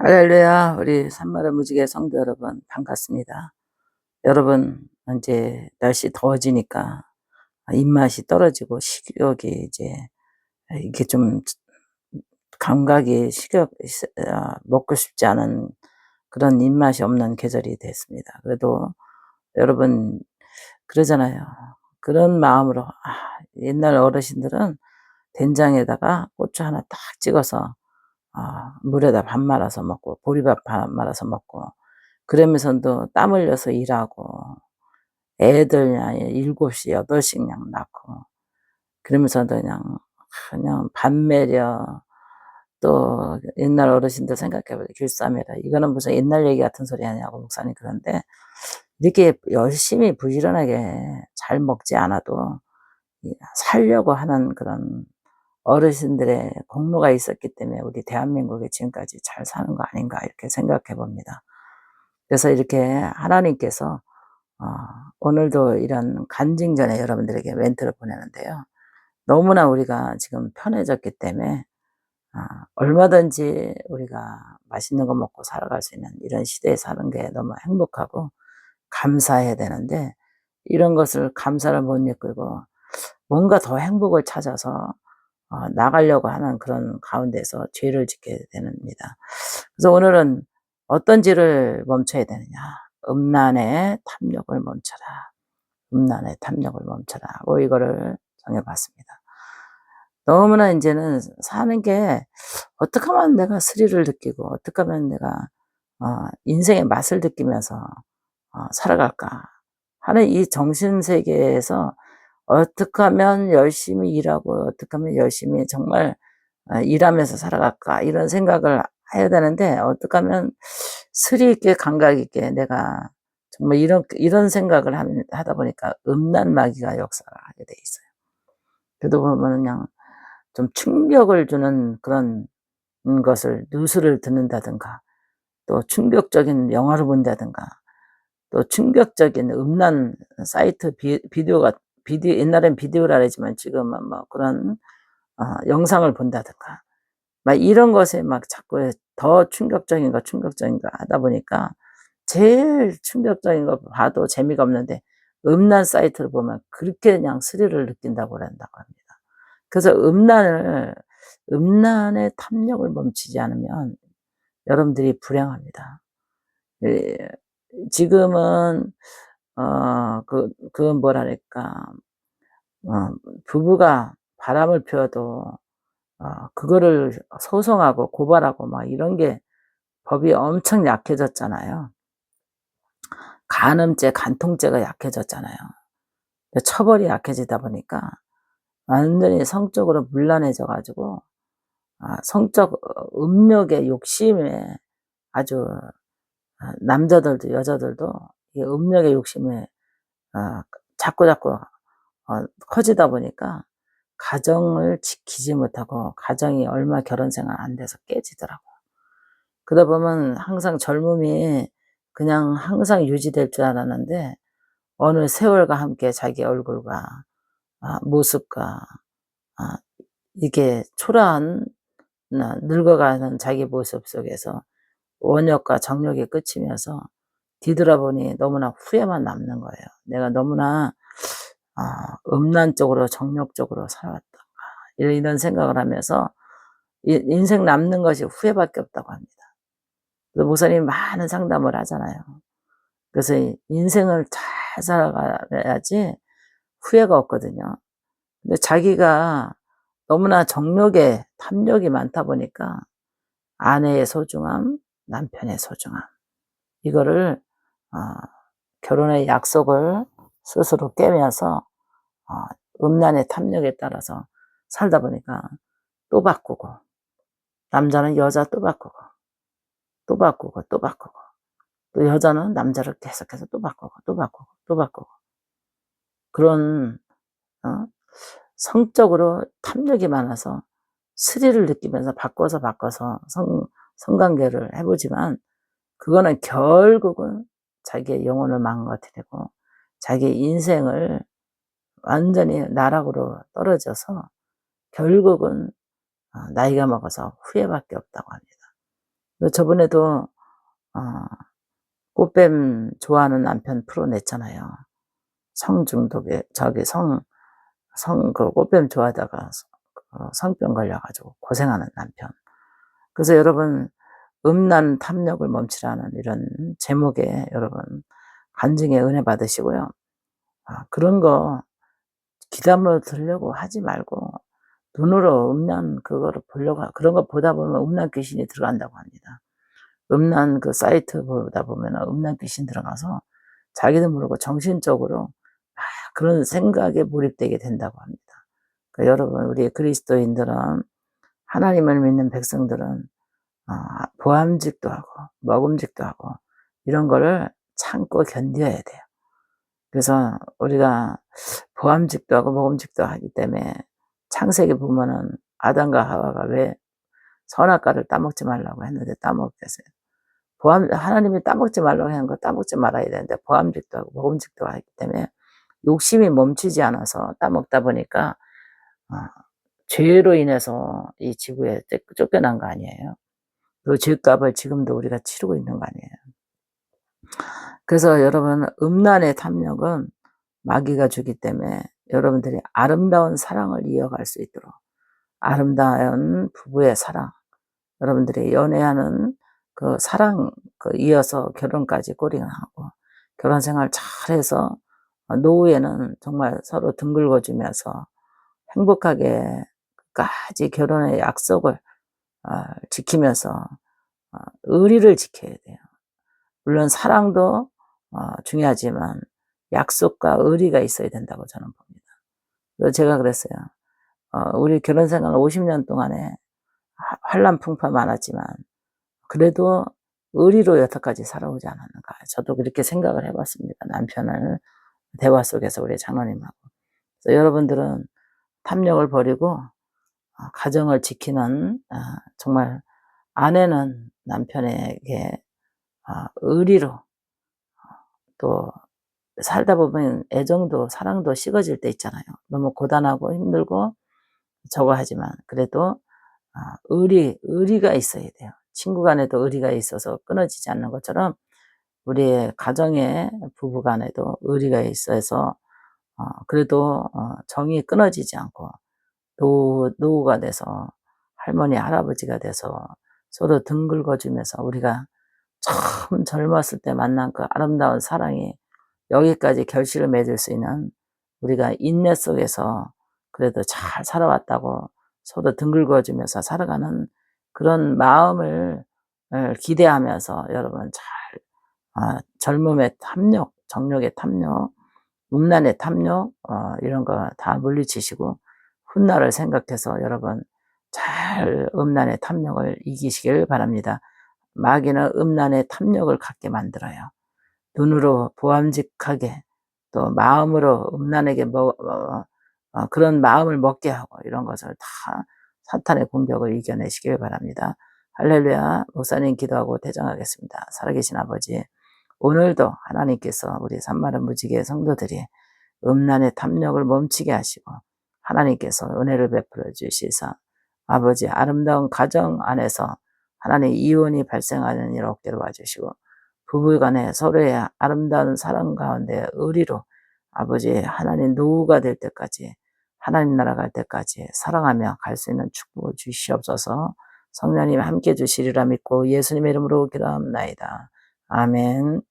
할렐루야, 우리 산마를 무지개 성도 여러분, 반갑습니다. 여러분, 이제 날씨 더워지니까 입맛이 떨어지고 식욕이 이제 이게 좀 감각이 식욕, 아, 먹고 싶지 않은 그런 입맛이 없는 계절이 됐습니다. 그래도 여러분, 그러잖아요. 그런 마음으로, 아, 옛날 어르신들은 된장에다가 고추 하나 딱 찍어서 아, 물에다 밥 말아서 먹고 보리밥 밥 말아서 먹고 그러면서도 땀 흘려서 일하고 애들 그냥 일곱 시 여덟씩 그냥 낳고 그러면서도 그냥 그냥 반매려 또 옛날 어르신들 생각해보자. 길쌈이라. 이거는 무슨 옛날 얘기 같은 소리 아니냐고 목사님 그런데 이렇게 열심히 부지런하게 잘 먹지 않아도 살려고 하는 그런 어르신들의 공로가 있었기 때문에 우리 대한민국이 지금까지 잘 사는 거 아닌가 이렇게 생각해 봅니다. 그래서 이렇게 하나님께서 어, 오늘도 이런 간증전에 여러분들에게 멘트를 보내는데요. 너무나 우리가 지금 편해졌기 때문에 어, 얼마든지 우리가 맛있는 거 먹고 살아갈 수 있는 이런 시대에 사는 게 너무 행복하고 감사해야 되는데 이런 것을 감사를 못 이끌고 뭔가 더 행복을 찾아서 어, 나가려고 하는 그런 가운데서 죄를 짓게 됩니다. 그래서 오늘은 어떤 죄를 멈춰야 되느냐. 음란의 탐욕을 멈춰라. 음란의 탐욕을 멈춰라. 고 이거를 정해봤습니다. 너무나 이제는 사는 게 어떻게 하면 내가 스릴을 느끼고 어떻게 하면 내가 어, 인생의 맛을 느끼면서 어, 살아갈까 하는 이 정신 세계에서 어떻게 하면 열심히 일하고 어떻게 하면 열심히 정말 어, 일하면서 살아갈까 이런 생각을 해야 되는데 어떻게 하면 스리 있게 감각 있게 내가 정말 이런 이런 생각을 하다 보니까 음란 마귀가 역사를 하게 돼 있어요. 그래도 보면 그냥 좀 충격을 주는 그런 것을 뉴스를 듣는다든가 또 충격적인 영화를 본다든가 또 충격적인 음란 사이트 비, 디오가 비디오, 옛날엔 비디오라 그러지만 지금은 뭐 그런, 어, 영상을 본다든가, 막 이런 것에 막 자꾸 더 충격적인 거, 충격적인 거 하다 보니까 제일 충격적인 거 봐도 재미가 없는데 음란 사이트를 보면 그렇게 그냥 스릴을 느낀다고 그런다고 합니다. 그래서 음란을, 음란의 탐욕을 멈추지 않으면 여러분들이 불행합니다. 예, 지금은 어, 그, 그 뭐랄까, 어, 부부가 바람을 피워도, 어, 그거를 소송하고 고발하고 막 이런 게 법이 엄청 약해졌잖아요. 간음죄, 간통죄가 약해졌잖아요. 처벌이 약해지다 보니까 완전히 성적으로 물란해져가지고, 아, 성적 어, 음욕의 욕심에 아주 아, 남자들도 여자들도 음력의 욕심에 어, 자꾸 자꾸 어, 커지다 보니까 가정을 지키지 못하고 가정이 얼마 결혼 생활 안 돼서 깨지더라고요. 그러다 보면 항상 젊음이 그냥 항상 유지될 줄 알았는데 어느 세월과 함께 자기 얼굴과 아, 모습과 아, 이게 초라한 아, 늙어가는 자기 모습 속에서 원역과 정력이 끝이면서 뒤돌아보니 너무나 후회만 남는 거예요. 내가 너무나 아, 음란적으로 정력적으로 살아왔던가 이런, 이런 생각을 하면서 인생 남는 것이 후회밖에 없다고 합니다. 그래서 목사님이 많은 상담을 하잖아요. 그래서 인생을 잘 살아가야지 후회가 없거든요. 근데 자기가 너무나 정력에 탐욕이 많다 보니까 아내의 소중함, 남편의 소중함 이거를 어, 결혼의 약속을 스스로 깨면서 어, 음란의 탐욕에 따라서 살다 보니까 또 바꾸고 남자는 여자 또 바꾸고 또 바꾸고 또 바꾸고 또 여자는 남자를 계속해서 또 바꾸고 또 바꾸고 또 바꾸고 그런 어? 성적으로 탐욕이 많아서 스릴을 느끼면서 바꿔서 바꿔서 성, 성관계를 해보지만 그거는 결국은 자기의 영혼을 망가뜨리고 자기 인생을 완전히 나락으로 떨어져서 결국은 어, 나이가 먹어서 후회밖에 없다고 합니다. 저번에도 어, 꽃뱀 좋아하는 남편 프로 냈잖아요. 성중독에 저기 성 성 그 꽃뱀 좋아하다가 어, 성병 걸려가지고 고생하는 남편. 그래서 여러분 음란 탐욕을 멈추라는 이런 제목에 여러분 간증의 은혜 받으시고요. 아, 그런 거 기담을 들려고 하지 말고 눈으로 음란 그거를 보려고 하- 그런 거 보다 보면 음란 귀신이 들어간다고 합니다. 음란 그 사이트 보다 보면 음란 귀신 들어가서 자기도 모르고 정신적으로 막 그런 생각에 몰입되게 된다고 합니다. 그러니까 여러분 우리 그리스도인들은 하나님을 믿는 백성들은 아, 보암직도 하고 먹음직도 하고 이런 거를 참고 견뎌야 돼요. 그래서 우리가 보암직도 하고 먹음직도 하기 때문에 창세기 보면은 아담과 하와가 왜 선악과를 따먹지 말라고 했는데 따먹게 됐어요. 보암, 하나님이 따먹지 말라고 하는 거 따먹지 말아야 되는데 보암직도 하고 먹음직도 하기 때문에 욕심이 멈추지 않아서 따먹다 보니까 어, 죄로 인해서 이 지구에 쫓- 쫓겨난 거 아니에요. 그 죄값을 지금도 우리가 치르고 있는 거 아니에요. 그래서 여러분 음란의 탐욕은 마귀가 주기 때문에 여러분들이 아름다운 사랑을 이어갈 수 있도록 아름다운 부부의 사랑 여러분들이 연애하는 그 사랑 그 이어서 결혼까지 꼬링하고 결혼 생활 잘해서 노후에는 정말 서로 등 긁어주면서 행복하게 끝까지 결혼의 약속을 어, 지키면서 어, 의리를 지켜야 돼요. 물론 사랑도 어, 중요하지만 약속과 의리가 있어야 된다고 저는 봅니다. 그래서 제가 그랬어요. 어, 우리 결혼 생활 50년 동안에 하- 환란 풍파 많았지만 그래도 의리로 여태까지 살아오지 않았는가. 저도 그렇게 생각을 해봤습니다. 남편을 대화 속에서 우리 장로님하고. 여러분들은 탐욕을 버리고 어, 가정을 지키는 어, 정말 아내는 남편에게 어, 의리로 또 살다 보면 애정도 사랑도 식어질 때 있잖아요. 너무 고단하고 힘들고 저거 하지만 그래도 아, 의리 의리가 있어야 돼요. 친구 간에도 의리가 있어서 끊어지지 않는 것처럼 우리의 가정의 부부 간에도 의리가 있어서 어, 그래도 어, 정이 끊어지지 않고 노후, 노후가 돼서 할머니 할아버지가 돼서 서로 등 긁어주면서 우리가 처음 젊었을 때 만난 그 아름다운 사랑이 여기까지 결실을 맺을 수 있는 우리가 인내 속에서 그래도 잘 살아왔다고 서로 등 긁어주면서 살아가는 그런 마음을 을 기대하면서 여러분 잘 아, 젊음의 탐욕, 정력의 탐욕, 음란의 탐욕 어, 이런 거 다 물리치시고 훗날을 생각해서 여러분 잘 음란의 탐욕을 이기시길 바랍니다. 마귀는 음란의 탐욕을 갖게 만들어요. 눈으로 보암직하게 또 마음으로 음란에게 뭐, 어, 어, 그런 마음을 먹게 하고 이런 것을 다 사탄의 공격을 이겨내시길 바랍니다. 할렐루야 목사님 기도하고 대정하겠습니다. 살아계신 아버지 오늘도 하나님께서 우리 산마른 무지개 성도들이 음란의 탐욕을 멈추게 하시고 하나님께서 은혜를 베풀어 주시사 아버지 아름다운 가정 안에서 하나님 이혼이 발생하는 일 없게 도와주시고 부부간에 서로의 아름다운 사랑 가운데 의리로 아버지 하나님 노후가 될 때까지 하나님 나라 갈 때까지 사랑하며 갈 수 있는 축복 주시옵소서 성령님 함께 주시리라 믿고 예수님의 이름으로 기도합나이다. 아멘.